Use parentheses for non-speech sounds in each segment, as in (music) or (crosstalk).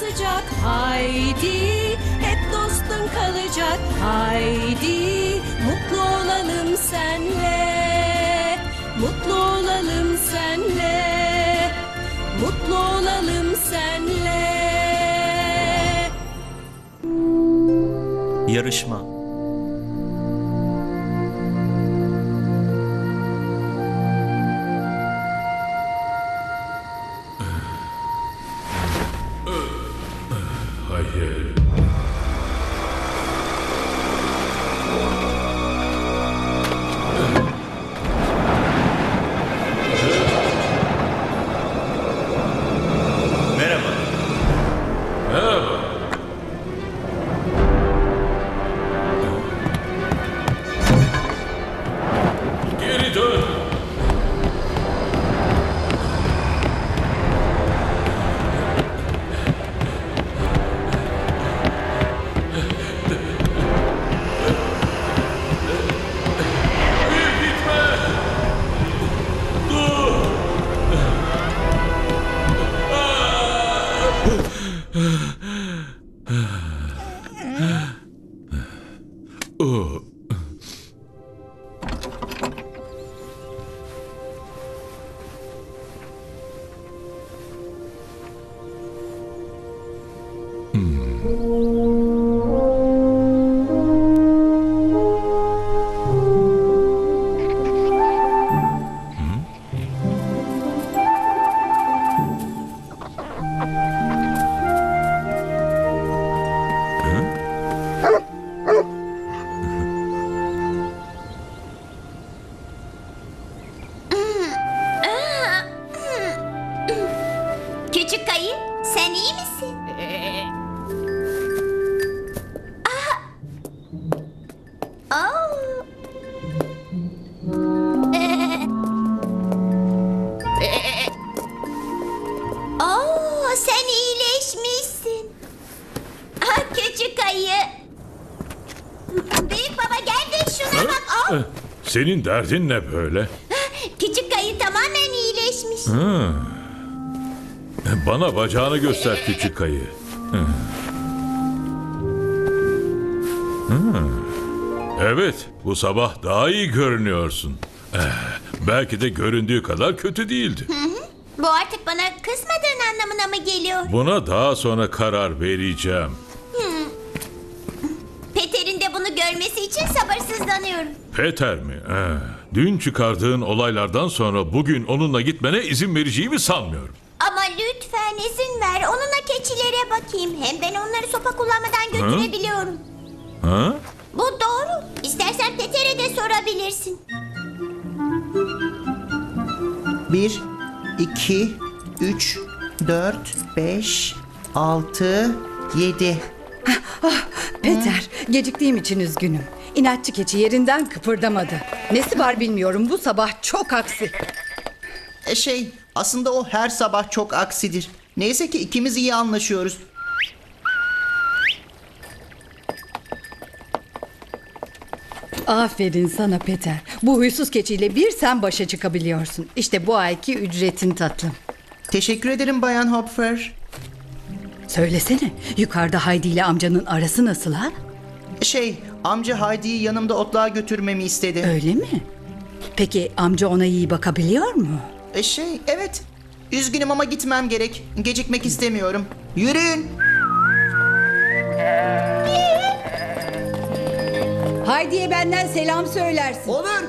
sıcak. Haydi, hep dostun kalacak. Haydi, mutlu olalım senle. Mutlu olalım senle. Mutlu olalım senle. Yarışma Senin derdin ne böyle? küçük ayı tamamen iyileşmiş. Bana bacağını göster küçük ayı. Hı. Hı. Evet, bu sabah daha iyi görünüyorsun. Eh, belki de göründüğü kadar kötü değildi. Bu artık bana kızmadığın anlamına mı geliyor? Buna daha sonra karar vereceğim. Sabırsızlanıyorum. Peter mi? Eh, dün çıkardığın olaylardan sonra bugün onunla gitmene izin vereceğimi sanmıyorum. Ama lütfen izin ver. Onunla keçilere bakayım. Hem ben onları sopa kullanmadan götürebiliyorum. Ha? Bu doğru. İstersen Peter'e de sorabilirsin. Bir, iki, üç, dört, beş, altı, yedi. Peter, geciktiğim için üzgünüm. İnatçı keçi yerinden kıpırdamadı. Nesi var bilmiyorum bu sabah çok aksi. E şey, aslında o her sabah çok aksidir. Neyse ki ikimiz iyi anlaşıyoruz. Aferin sana Peter. Bu huysuz keçiyle bir sen başa çıkabiliyorsun. İşte bu ayki ücretin tatlım. Teşekkür ederim Bayan Hopfer. Söylesene, yukarıda Haydi ile amcanın arası nasıl ha? Şey, amca Haydi'yi yanımda otluğa götürmemi istedi. Öyle mi? Peki amca ona iyi bakabiliyor mu? E şey, evet. Üzgünüm ama gitmem gerek. Gecikmek istemiyorum. Yürüyün. Haydi'ye benden selam söylersin. Olur.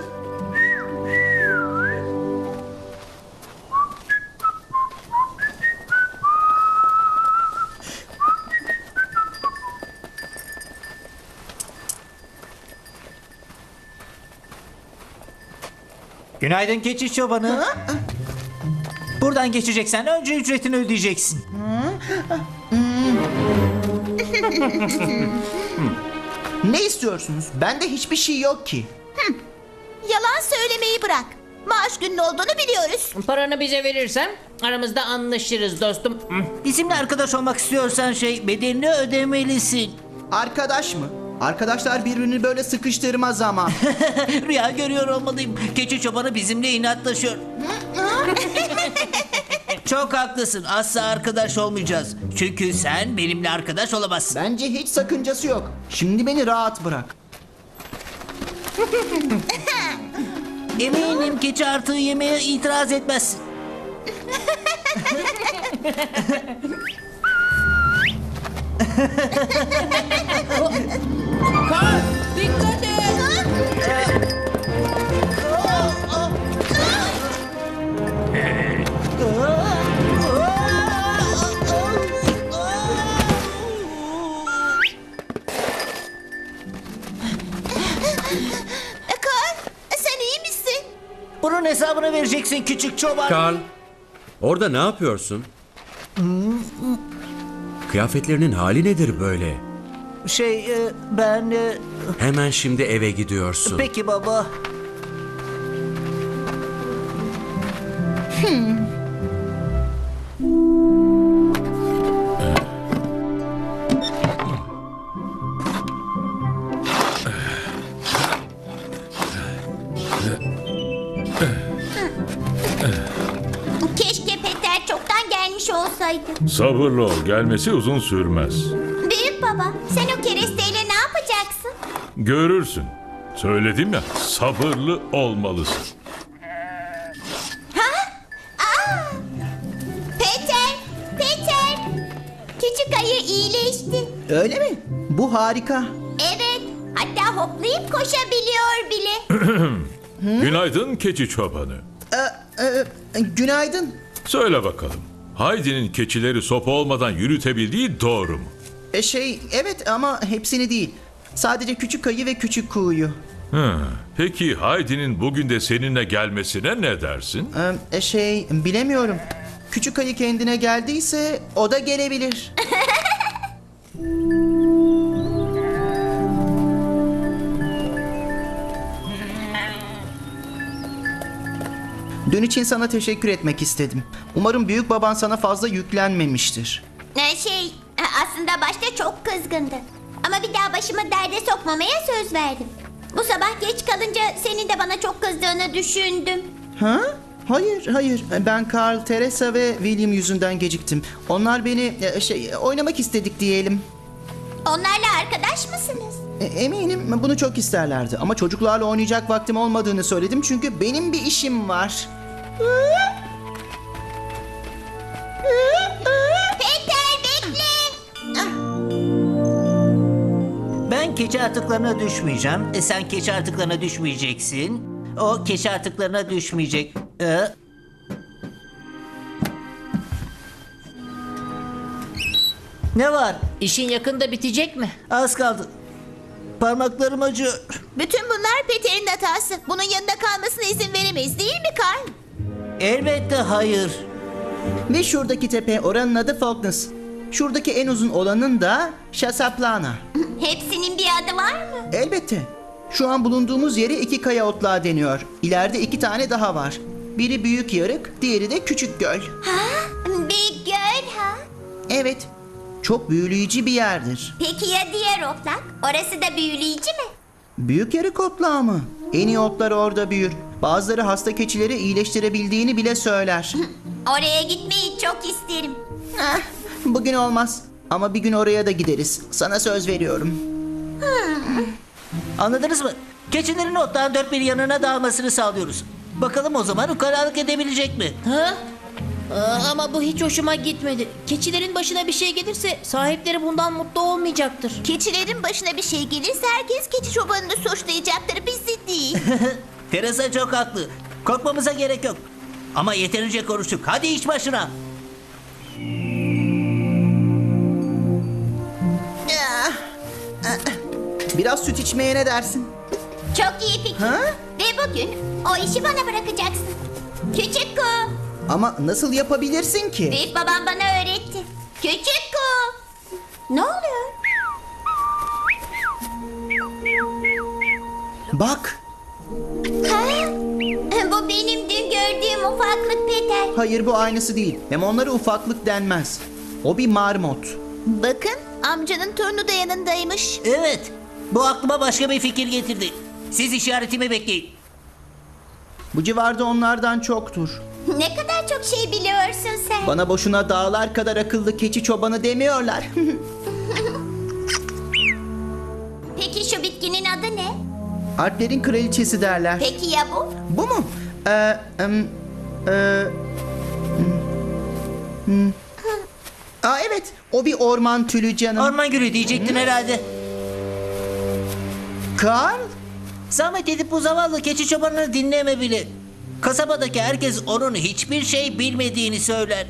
Günaydın keçi çobanı. Buradan geçeceksen önce ücretini ödeyeceksin. Ne istiyorsunuz? Bende hiçbir şey yok ki. Yalan söylemeyi bırak. Maaş günün olduğunu biliyoruz. Paranı bize verirsen aramızda anlaşırız dostum. Bizimle arkadaş olmak istiyorsan şey bedelini ödemelisin. Arkadaş mı? Arkadaşlar birbirini böyle sıkıştırmaz ama. (laughs) Rüya görüyor olmalıyım. Keçi çobanı bizimle inatlaşıyor. Çok haklısın. Asla arkadaş olmayacağız. Çünkü sen benimle arkadaş olamazsın. Bence hiç sakıncası yok. Şimdi beni rahat bırak. Eminim keçi artığı yemeğe itiraz (laughs) etmezsin. Dikkat et. Karl sen iyi misin? Bunun hesabını vereceksin küçük çoban. Karl, orada ne yapıyorsun? Kıyafetlerinin hali nedir böyle? Şey e, ben... e, Hemen şimdi eve gidiyorsun. Peki baba. Keşke Peter çoktan gelmiş olsaydı. Sabırlı ol, gelmesi uzun sürmez. Baba sen o keresteyle ne yapacaksın? Görürsün. Söyledim ya, sabırlı olmalısın. Peter! Peter! Küçük ayı iyileşti. Öyle mi? Bu harika. Evet. Hatta hoplayıp koşabiliyor bile. (clears throat) Günaydın keçi çobanı. Ee, e, günaydın. Söyle bakalım. Haydi'nin keçileri sopa olmadan yürütebildiği doğru mu? E, şey evet ama hepsini değil. Sadece küçük ayı ve küçük kuğuyu. Hı. Peki Haydi'nin bugün de seninle gelmesine ne dersin? Ee, e, şey bilemiyorum. Küçük ayı kendine geldiyse o da gelebilir. Dün için sana teşekkür etmek istedim. Umarım büyük baban sana fazla yüklenmemiştir. Ee, şey aslında başta çok kızgındı. Ama bir daha başımı derde sokmamaya söz verdim. Bu sabah geç kalınca senin de bana çok kızdığını düşündüm. Ha? Hayır, hayır. Ben Carl, Teresa ve William yüzünden geciktim. Onlar beni e, şey oynamak istedik diyelim. Onlarla arkadaş mısınız? E, Eminim bunu çok isterlerdi ama çocuklarla oynayacak vaktim olmadığını söyledim çünkü benim bir işim var. Peter keçi artıklarına düşmeyeceğim. E, sen keçi artıklarına düşmeyeceksin. O keçi artıklarına düşmeyecek. E, ne var? İşin yakında bitecek mi? Az kaldı. Parmaklarım acıyor. Bütün bunlar Peter'in hatası. Bunun yanında kalmasına izin veremeyiz değil mi Carl? Elbette hayır. Ve şuradaki tepe oranın adı Falkness. Şuradaki en uzun olanın da Shasaplana. Hepsinin bir adı var mı? Elbette. Şu an bulunduğumuz yere iki kaya otlağı deniyor. İleride iki tane daha var. Biri büyük yarık, diğeri de küçük göl. Ha? Bir göl ha? Evet, çok büyüleyici bir yerdir. Peki ya diğer otlak? Orası da büyüleyici mi? Büyük yarık otlağı mı? En iyi otlar orada büyür. Bazıları hasta keçileri iyileştirebildiğini bile söyler. (laughs) Oraya gitmeyi çok isterim. Ah, bugün olmaz. Ama bir gün oraya da gideriz. Sana söz veriyorum. Anladınız mı? Keçilerin otların dört bir yanına dağılmasını sağlıyoruz. Bakalım o zaman ukalalık edebilecek mi? Ha? Aa, ama bu hiç hoşuma gitmedi. Keçilerin başına bir şey gelirse sahipleri bundan mutlu olmayacaktır. Keçilerin başına bir şey gelirse herkes keçi çobanını suçlayacaktır bizi değil. (laughs) Teresa çok haklı. Korkmamıza gerek yok. Ama yeterince konuştuk. Hadi iş başına. Biraz süt içmeye ne dersin? çok iyi fikir. Ha? Ve bugün o işi bana bırakacaksın. Küçük ku. Ama nasıl yapabilirsin ki? Büyük babam bana öğretti. Küçük ku. Ne oluyor? Bak, Ha? Bu benim dün gördüğüm ufaklık Peter. hayır bu aynısı değil. Hem onlara ufaklık denmez. O bir marmot. Bakın amcanın torunu da yanındaymış. Evet. Bu aklıma başka bir fikir getirdi. Siz işaretimi bekleyin. Bu civarda onlardan çoktur. Ne kadar çok şey biliyorsun sen. Bana boşuna dağlar kadar akıllı keçi çobanı demiyorlar. (laughs) Peki şu bitkinin adı ne? Alplerin kraliçesi derler. Peki ya bu? Bu mu? Ee, em, e, hmm, hmm. Aa evet, o bir orman tülü canım. Orman gülü diyecektin herhalde. Karl? Zahmet edip bu zavallı keçi çobanını dinleme bile. Kasabadaki herkes onun hiçbir şey bilmediğini söyler.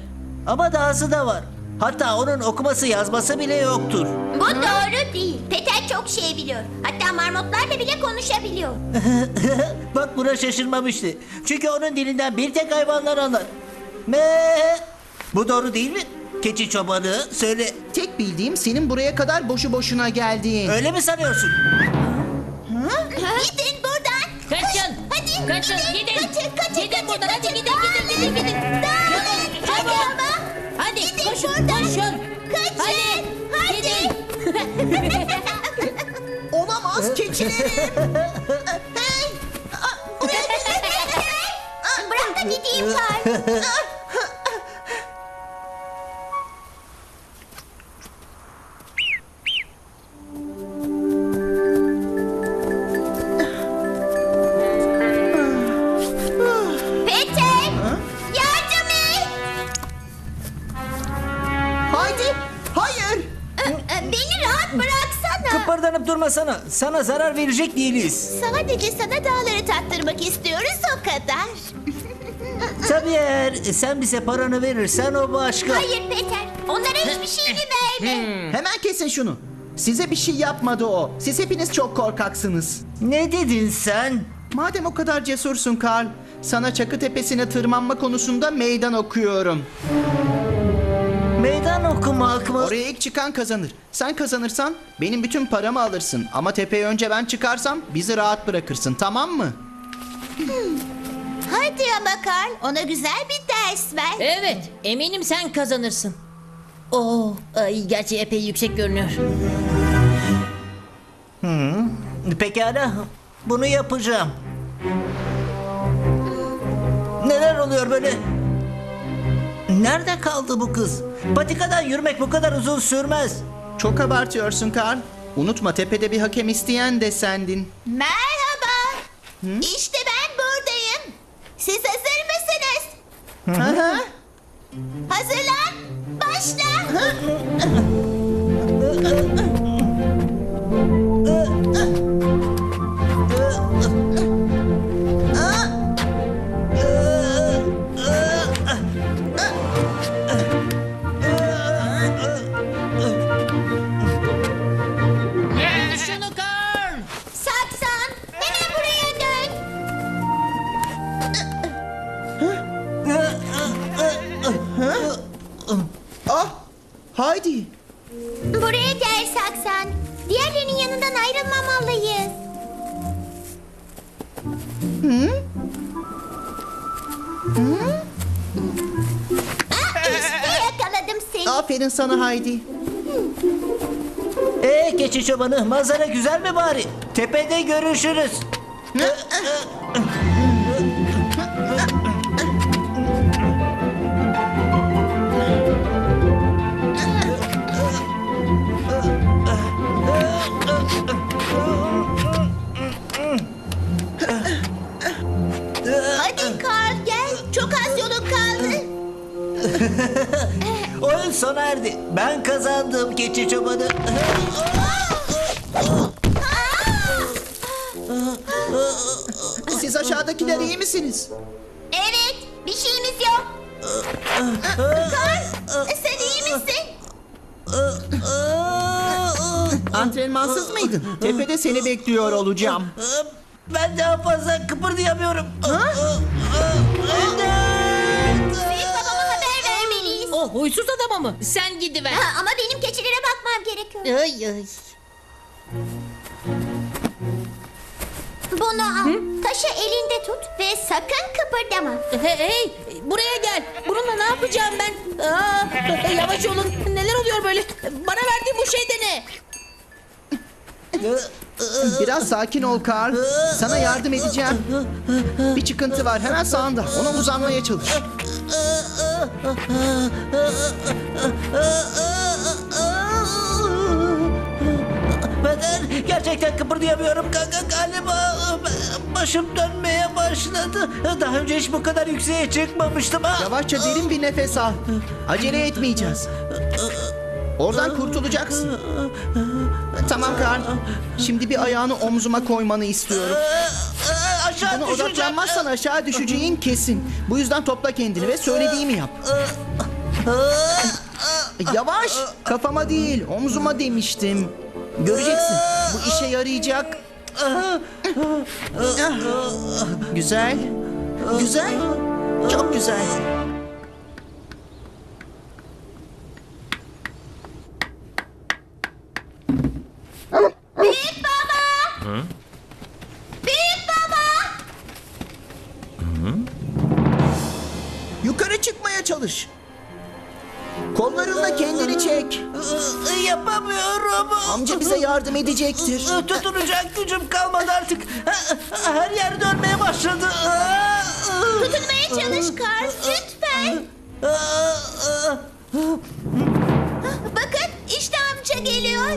Ama dahası da var. Hatta onun okuması yazması bile yoktur. Bu doğru değil. Peter çok şey biliyor. Hatta marmotlarla bile konuşabiliyor. (laughs) Bak buna şaşırmamıştı. Çünkü onun dilinden bir tek hayvanlar anlar. Me. Bu doğru değil mi? Keçi çobanı söyle. Tek bildiğim senin buraya kadar boşu boşuna geldiğin. Öyle mi sanıyorsun? Gidin buradan. Kaçın. Hadi. Kaçın, gidin. Kaçın, kaçın, Gidin kaçın, buradan, hadi gidin, gidin, gidin, gidin. Dağılın. Çabuk, Hadi çabuk. ama. Hadi Gidin koşun buradan. koşun. Kaçın. Hadi. Hadi. (laughs) (laughs) Olamaz keçilerim. Sana zarar verecek değiliz. Sadece sana dağları tattırmak istiyoruz o kadar. (laughs) Tabii eğer sen bize paranı verirsen o başka. Hayır Peter, onlara hiçbir şeyini verme. Hemen kesin şunu. Size bir şey yapmadı o. Siz hepiniz çok korkaksınız. Ne dedin sen? Madem o kadar cesursun Karl, sana Çakı Tepesi'ne tırmanma konusunda meydan okuyorum. Meydan okumak mı? Oraya ilk çıkan kazanır. Sen kazanırsan benim bütün paramı alırsın. Ama tepeye önce ben çıkarsam bizi rahat bırakırsın tamam mı? Hadi ama Karl, ona güzel bir ders ver. Evet eminim sen kazanırsın. Oo, ay, gerçi epey yüksek görünüyor. Pekala. Bunu yapacağım. Neler oluyor böyle? Nerede kaldı bu kız? Patikadan yürümek bu kadar uzun sürmez. Çok abartıyorsun Karl. Unutma tepede bir hakem isteyen de sendin. Merhaba. İşte ben buradayım. Siz hazır mısınız? Hı hı. Hazırlan. Başla. (laughs) sana Haydi. Ee keçi çobanı manzara güzel mi bari? Tepede görüşürüz. Hadi Karl gel. Çok az yolun kaldı. (laughs) Oyun sona erdi. Ben kazandım keçi çobanı. Siz aşağıdakiler iyi misiniz? Evet, bir şeyimiz yok. Karl, sen iyi misin? Antrenmansız mıydın? Tepede seni bekliyor olacağım. Ben daha fazla kıpırdayamıyorum. Haber vermeliyiz. O huysuz adama mı? Sen gidiver. Ha, ama benim keçilere bakmam gerekiyor. Ay ay. Bunu al. Taşı elinde tut ve sakın kıpırdama. Hey, hey buraya gel. Bununla ne yapacağım ben? Aa, yavaş olun. Neler oluyor böyle? Bana verdiğin bu şey de ne? Biraz sakin ol Karl. Sana yardım edeceğim. Bir çıkıntı var hemen sağında. Ona uzanmaya çalış. Peder gerçekten kıpırdayamıyorum kanka galiba başım dönmeye başladı. Daha önce hiç bu kadar yükseğe çıkmamıştım ha. Yavaşça derin bir nefes al. Acele etmeyeceğiz. Oradan kurtulacaksın. Tamam Karl. Şimdi bir ayağını omzuma koymanı istiyorum. Aşağı Buna düşeceğim. odaklanmazsan aşağı düşeceğin kesin. Bu yüzden topla kendini ve söylediğimi yap. Yavaş. Kafama değil, omzuma demiştim. Göreceksin. Bu işe yarayacak. Güzel. Güzel. Çok güzel. Edecektir. Tutunacak gücüm kalmadı artık. Her yer dönmeye başladı. Tutunmaya çalış Karl lütfen. Bakın işte amca geliyor.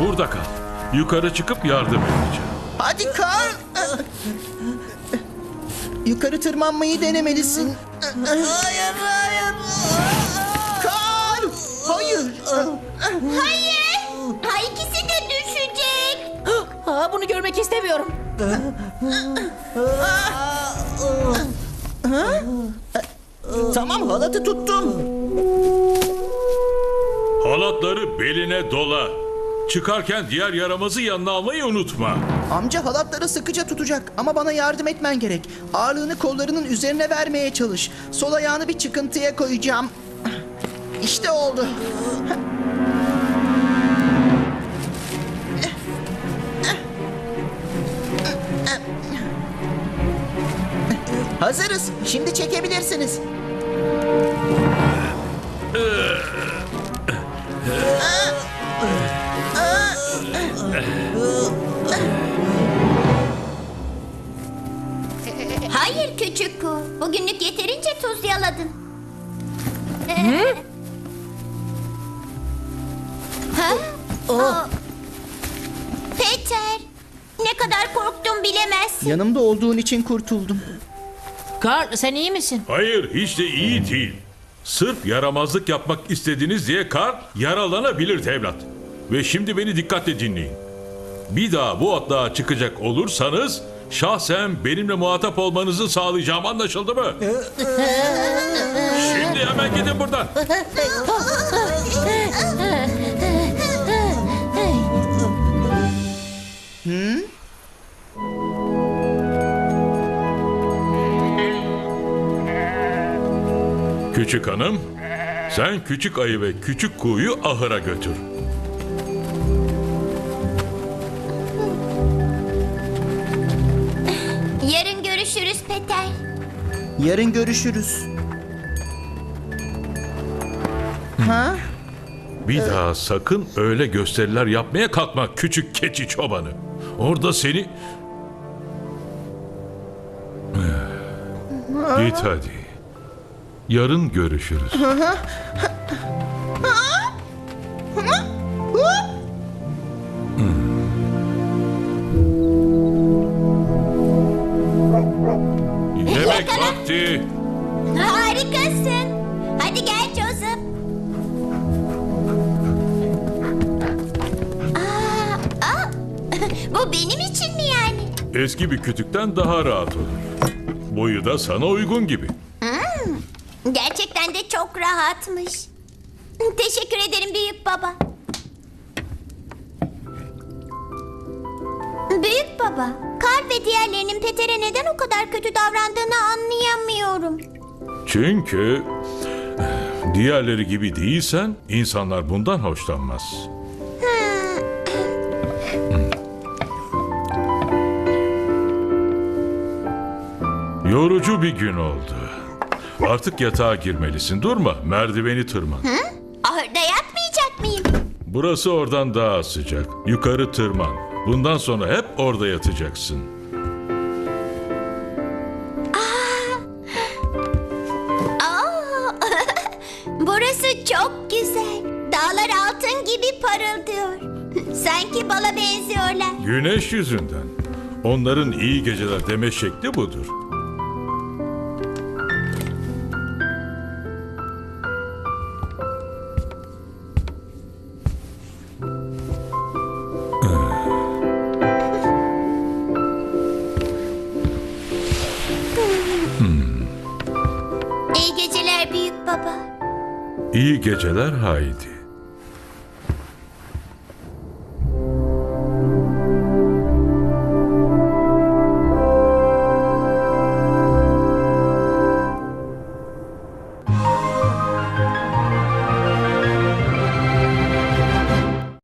Burada kal. Yukarı çıkıp yardım edeceğim. Hadi Karl. Yukarı tırmanmayı denemelisin. Hayır. İstemiyorum. Tamam halatı tuttum. Halatları beline dola. Çıkarken diğer yaramazı yanına almayı unutma. Amca halatları sıkıca tutacak ama bana yardım etmen gerek. Ağırlığını kollarının üzerine vermeye çalış. Sol ayağını bir çıkıntıya koyacağım. İşte oldu. Hazırız. Şimdi çekebilirsiniz. Hayır küçük ku. Bugünlük yeterince tuz yaladın. ha? Aa. Peter. Ne kadar korktum bilemezsin. Yanımda olduğun için kurtuldum. Karl sen iyi misin? Hayır hiç de iyi değil. Sırf yaramazlık yapmak istediniz diye kar yaralanabilir evlat. Ve şimdi beni dikkatle dinleyin. Bir daha bu atlığa çıkacak olursanız şahsen benimle muhatap olmanızı sağlayacağım anlaşıldı mı? Şimdi hemen gidin buradan. Küçük hanım, sen küçük ayı ve küçük kuğuyu ahıra götür. Yarın görüşürüz Peter. Yarın görüşürüz. Ha? Bir daha sakın öyle gösteriler yapmaya kalkma küçük keçi çobanı. Orada seni... Git hadi. Yarın görüşürüz. Yemek vakti. Harikasın. Hadi gel Joseph. Aa, aa. (laughs) Bu benim için mi yani? Eski bir kütükten daha rahat olur. Boyu da sana uygun gibi. Rahatmış. Teşekkür ederim büyük baba. Büyük baba, Karl ve diğerlerinin Peter'e neden o kadar kötü davrandığını anlayamıyorum. Çünkü diğerleri gibi değilsen insanlar bundan hoşlanmaz. Yorucu bir gün oldu. Artık yatağa girmelisin. Durma, merdiveni tırman. Ahırda yatmayacak mıyım? Burası oradan daha sıcak. Yukarı tırman. Bundan sonra hep orada yatacaksın. Aa, (laughs) burası çok güzel. Dağlar altın gibi parıldıyor. Sanki bala benziyorlar. Güneş yüzünden. Onların iyi geceler deme şekli budur. Geceler Haydi.